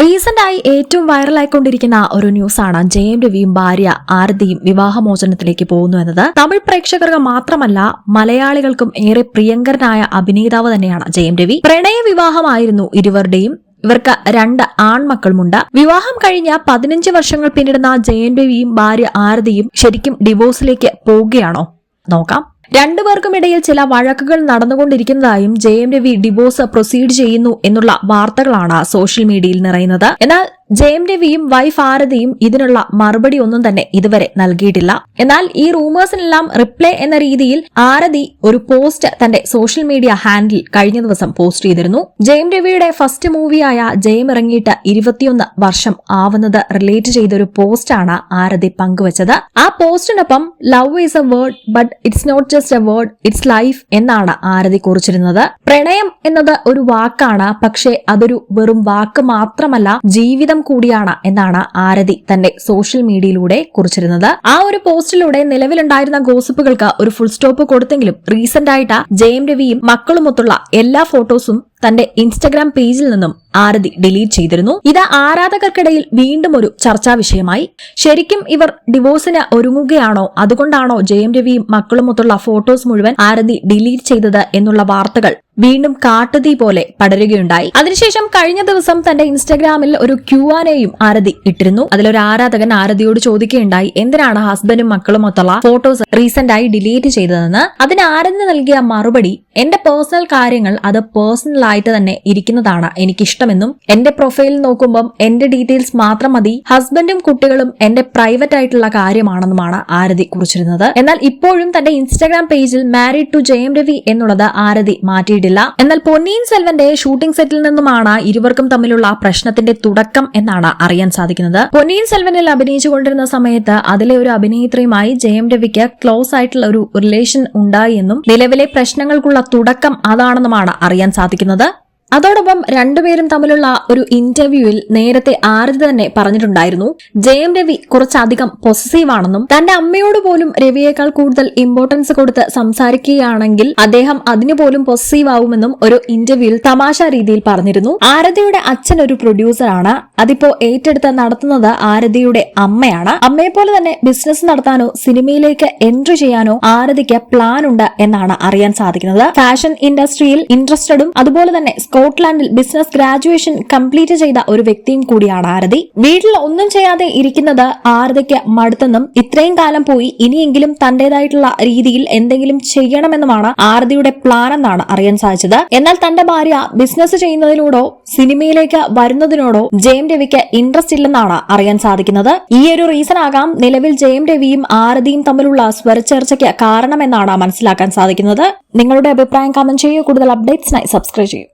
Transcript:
Recent ആയി ഏറ്റവും വൈറലായിക്കൊണ്ടിരിക്കുന്ന ഒരു ന്യൂസാണ് ജയം രവിയും ഭാര്യ ആരതിയും വിവാഹമോചനത്തിലേക്ക് പോകുന്നു എന്നത്. തമിഴ് പ്രേക്ഷകർക്ക് മാത്രമല്ല മലയാളികൾക്കും ഏറെ പ്രിയങ്കരനായ അഭിനേതാവ് തന്നെയാണ് ജയം രവി. പ്രണയ വിവാഹമായിരുന്നു ഇരുവരുടെയും. ഇവർക്ക് രണ്ട് ആൺമക്കളുമുണ്ട്. വിവാഹം കഴിഞ്ഞ പതിനഞ്ച് വർഷങ്ങൾ പിന്നിടുന്ന ജയൻ രവിയും ഭാര്യ ആരതിയും ശരിക്കും ഡിവോഴ്സിലേക്ക് പോവുകയാണോ? നോക്കാം. രണ്ടുപേർക്കും ഇടയിൽ ചില വഴക്കുകൾ നടന്നുകൊണ്ടിരിക്കുന്നതായും ജയം രവി ഡിവോഴ്സ് പ്രൊസീഡ് ചെയ്യുന്നു എന്നുള്ള വാർത്തകളാണ് സോഷ്യൽ മീഡിയയിൽ നിറയുന്നത്. എന്നാൽ ജയം രവിയും വൈഫ് ആരതിയും ഇതിനുള്ള മറുപടി ഒന്നും തന്നെ ഇതുവരെ നൽകിയിട്ടില്ല. എന്നാൽ ഈ റൂമേഴ്സിനെല്ലാം റിപ്ലൈ എന്ന രീതിയിൽ ആരതി ഒരു പോസ്റ്റ് തന്റെ സോഷ്യൽ മീഡിയ ഹാൻഡിൽ കഴിഞ്ഞ ദിവസം പോസ്റ്റ് ചെയ്തിരുന്നു. ജയം രവിയുടെ ഫസ്റ്റ് മൂവിയായ ജയം ഇറങ്ങിയിട്ട് ഇരുപത്തിയൊന്ന് വർഷം ആവുന്നത് റിലേറ്റ് ചെയ്ത ഒരു പോസ്റ്റാണ് ആരതി പങ്കുവച്ചത്. ആ പോസ്റ്റിനൊപ്പം love is a word but it's not just a word it's life എന്നാണ് ആരതി കുറിച്ചിരുന്നത്. പ്രണയം എന്നത് ഒരു വാക്കാണ് പക്ഷേ അതൊരു വെറും വാക്ക് മാത്രമല്ല ജീവിതം കൂടിയാണ് എന്നാണ് ആരതി തന്റെ സോഷ്യൽ മീഡിയയിലൂടെ കുറിച്ചിരുന്നത്. ആ ഒരു പോസ്റ്റിലൂടെ നിലവിലുണ്ടായിരുന്ന ഗോസിപ്പുകൾക്ക് ഒരു ഫുൾ സ്റ്റോപ്പ് കൊടുത്തെങ്കിലും റീസെന്റ് ആയിട്ട് ജയം രവിയും മക്കളുമൊത്തുള്ള എല്ലാ ഫോട്ടോസും തന്റെ ഇൻസ്റ്റഗ്രാം പേജിൽ നിന്നും ആരതി ഡിലീറ്റ് ചെയ്തിരുന്നു. ഇത് ആരാധകർക്കിടയിൽ വീണ്ടും ഒരു ചർച്ചാ വിഷയമായി. ശരിക്കും ഇവർ ഡിവോഴ്സിന് ഒരുങ്ങുകയാണോ? അതുകൊണ്ടാണോ ജയം രവിയും മക്കളുമൊത്തുള്ള ഫോട്ടോസ് മുഴുവൻ ആരതി ഡിലീറ്റ് ചെയ്തത് എന്നുള്ള വാർത്തകൾ വീണ്ടും കാട്ടുതീ പോലെ പടരുകയുണ്ടായി. അതിനുശേഷം കഴിഞ്ഞ ദിവസം തന്റെ ഇൻസ്റ്റഗ്രാമിൽ ഒരു ക്യു ആനെയും ആരതി ഇട്ടിരുന്നു. അതിലൊരു ആരാധകൻ ആരതിയോട് ചോദിക്കുകയുണ്ടായി എന്തിനാണ് ഹസ്ബൻഡും മക്കളുമൊത്തുള്ള ഫോട്ടോസ് റീസെന്റ് ആയി ഡിലീറ്റ് ചെയ്തതെന്ന്? അതിന് ആരതി നൽകിയ മറുപടി എന്റെ പേഴ്സണൽ കാര്യങ്ങൾ അത് പേഴ്സണൽ ആയിട്ട് തന്നെ ഇരിക്കുന്നതാണ് എനിക്കിഷ്ടമെന്നും എന്റെ പ്രൊഫൈൽ നോക്കുമ്പം എന്റെ ഡീറ്റെയിൽസ് മാത്രം മതി ഹസ്ബൻഡും കുട്ടികളും എന്റെ പ്രൈവറ്റ് ആയിട്ടുള്ള കാര്യമാണെന്നുമാണ് ആരതി കുറിച്ചിരുന്നത്. എന്നാൽ ഇപ്പോഴും തന്റെ ഇൻസ്റ്റാഗ്രാം പേജിൽ മാരിഡ് ടു ജയം രവി എന്നുള്ളത് ആരതി മാറ്റിയിട്ടില്ല. എന്നാൽ പൊന്നിയിൻ സെൽവന്റെ ഷൂട്ടിംഗ് സെറ്റിൽ നിന്നുമാണ് ഇരുവർക്കും തമ്മിലുള്ള പ്രശ്നത്തിന്റെ തുടക്കം എന്നാണ് അറിയാൻ സാധിക്കുന്നത്. പൊന്നിയിൻ സെൽവനിൽ അഭിനയിച്ചുകൊണ്ടിരുന്ന സമയത്ത് അതിലെ ഒരു അഭിനേത്രിയുമായി ജയം രവിക്ക് ക്ലോസ് ആയിട്ടുള്ള ഒരു റിലേഷൻ ഉണ്ടായി എന്നും നിലവിലെ പ്രശ്നങ്ങൾക്കുള്ള തുടക്കം അതാണെന്നുമാണ് അറിയാൻ സാധിക്കുന്നത്. അതോടൊപ്പം രണ്ടുപേരും തമ്മിലുള്ള ഒരു ഇന്റർവ്യൂവിൽ നേരത്തെ ആരതി തന്നെ പറഞ്ഞിട്ടുണ്ടായിരുന്നു. ജയം രവി കുറച്ചധികം പൊസസീവ് ആണെന്നും തന്റെ അമ്മയോട് പോലും രവിയേക്കാൾ കൂടുതൽ ഇമ്പോർട്ടൻസ് കൊടുത്ത് സംസാരിക്കുകയാണെങ്കിൽ അദ്ദേഹം അതിനു പോലും പൊസസീവ് ആവുമെന്നും ഒരു ഇന്റർവ്യൂവിൽ തമാശ രീതിയിൽ പറഞ്ഞിരുന്നു. ആരതിയുടെ അച്ഛൻ ഒരു പ്രൊഡ്യൂസറാണ് അതിപ്പോ ഏറ്റെടുത്ത് നടത്തുന്നത് ആരതിയുടെ അമ്മയാണ്. അമ്മയെ പോലെ തന്നെ ബിസിനസ് നടത്താനോ സിനിമയിലേക്ക് എൻട്രി ചെയ്യാനോ ആരതിക്ക് പ്ലാൻ ഉണ്ട് എന്നാണ് അറിയാൻ സാധിക്കുന്നത്. ഫാഷൻ ഇൻഡസ്ട്രിയിൽ ഇൻട്രസ്റ്റഡും അതുപോലെ തന്നെ സ്കോട്ട്ലാൻഡിൽ ബിസിനസ് ഗ്രാജുവേഷൻ കംപ്ലീറ്റ് ചെയ്ത ഒരു വ്യക്തിയും കൂടിയാണ് ആരതി. വീട്ടിൽ ഒന്നും ചെയ്യാതെ ഇരിക്കുന്നത് ആരതിക്ക് മടുത്തെന്നും ഇത്രയും കാലം പോയി ഇനിയെങ്കിലും തന്റേതായിട്ടുള്ള രീതിയിൽ എന്തെങ്കിലും ചെയ്യണമെന്നുമാണ് ആരതിയുടെ പ്ലാൻ എന്നാണ് അറിയാൻ സാധിച്ചത്. എന്നാൽ തന്റെ ഭാര്യ ബിസിനസ് ചെയ്യുന്നതിനോടോ സിനിമയിലേക്ക് വരുന്നതിനോടോ ജയം രവിക്ക് ഇൻട്രസ്റ്റ് ഇല്ലെന്നാണ് അറിയാൻ സാധിക്കുന്നത്. ഈ ഒരു റീസൺ ആകാം നിലവിൽ ജയം രവിയും ആരതിയും തമ്മിലുള്ള സ്വരച്ചേർച്ചയ്ക്ക് കാരണമെന്നാണ് മനസ്സിലാക്കാൻ സാധിക്കുന്നത്. നിങ്ങളുടെ അഭിപ്രായം കമന്റ് ചെയ്യുക. കൂടുതൽ അപ്ഡേറ്റ്സിനായി സബ്സ്ക്രൈബ് ചെയ്യൂ